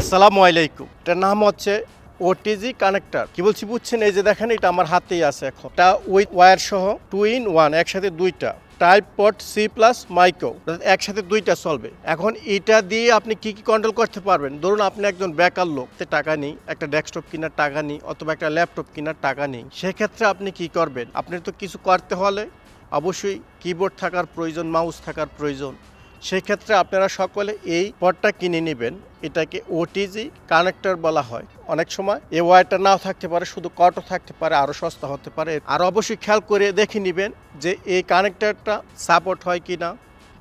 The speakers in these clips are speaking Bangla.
আসসালামু আলাইকুম। এটার নাম হচ্ছে ওটিজি কানেক্টার কি বলছি, বুঝছেন? এই যে দেখেন, এটা আমার হাতেই আছে এখন। এটা উইথ ওয়্যার সহ টু ইন ওয়ান একসাথে দুইটা। টাইপ পট সি প্লাস মাইক্রো একসাথে দুইটা চলবে। এখন এটা দিয়ে আপনি কি কি কন্ট্রোল করতে পারবেন? ধরুন, আপনি একজন বেকার লোক টাকা নেই, একটা ডেস্কটপ কেনার টাকা নেই, অথবা একটা ল্যাপটপ কেনার টাকা নেই। সেক্ষেত্রে আপনি কি করবেন? আপনি তো কিছু করতে হলে অবশ্যই কিবোর্ড থাকার প্রয়োজন মাউস থাকার প্রয়োজন। সেক্ষেত্রে আপনারা সকলে এই পটটা কিনে নেবেন। এটাকে ওটিজি কানেক্টর বলা হয়। অনেক সময় এ ওয়ারটা নাও থাকতে পারে, শুধু কটও থাকতে পারে, আরও সস্তা হতে পারে। আর অবশ্যই খেয়াল করে দেখে নেবেন যে এই কানেক্টরটা সাপোর্ট হয় কি না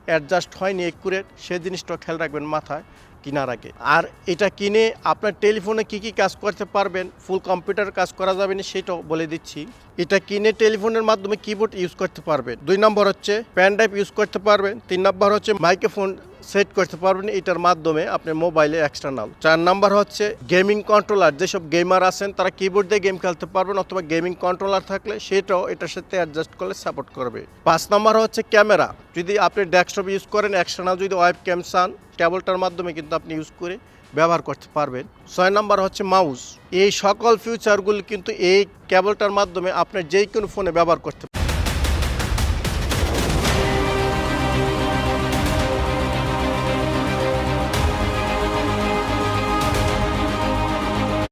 অ্যাডজাস্ট হয়নি একুরেট, সে জিনিসটা খেয়াল রাখবেন মাথায় কেনার আগে। আর এটা কিনে আপনার টেলিফোনে কি কি কাজ করতে পারবেন, ফুল কম্পিউটার কাজ করা যাবে না সেটাও বলে দিচ্ছি। এটা কিনে টেলিফোনের মাধ্যমে কিবোর্ড ইউজ করতে পারবেন। দুই নম্বর হচ্ছে প্যান ড্রাইভ ইউজ করতে পারবেন। তিন নম্বর হচ্ছে, মাইক্রোফোন সেট করতে পারবেন এটার মাধ্যমে আপনি মোবাইলে এক্সটার্নাল চার নাম্বার হচ্ছে গেমিং কন্ট্রোলার যেসব গেমার আছেন, তারা কিবোর্ড দিয়ে গেম খেলতে পারবেন অথবা গেমিং কন্ট্রোলার থাকলে সেটাও এটার সাথে অ্যাডজাস্ট করলে সাপোর্ট করবে। পাঁচ নাম্বার হচ্ছে ক্যামেরা। যদি আপনি ডেস্কটপ ইউজ করেন এক্সটার্নাল যদি ওয়েব ক্যাম চান কেবলটার মাধ্যমে কিন্তু আপনি ইউজ করে ব্যবহার করতে পারবেন। ছয় নাম্বার হচ্ছে মাউস এই সকল ফিউচারগুলি কিন্তু এই কেবলটার মাধ্যমে আপনি যে কোনো ফোনে ব্যবহার করতে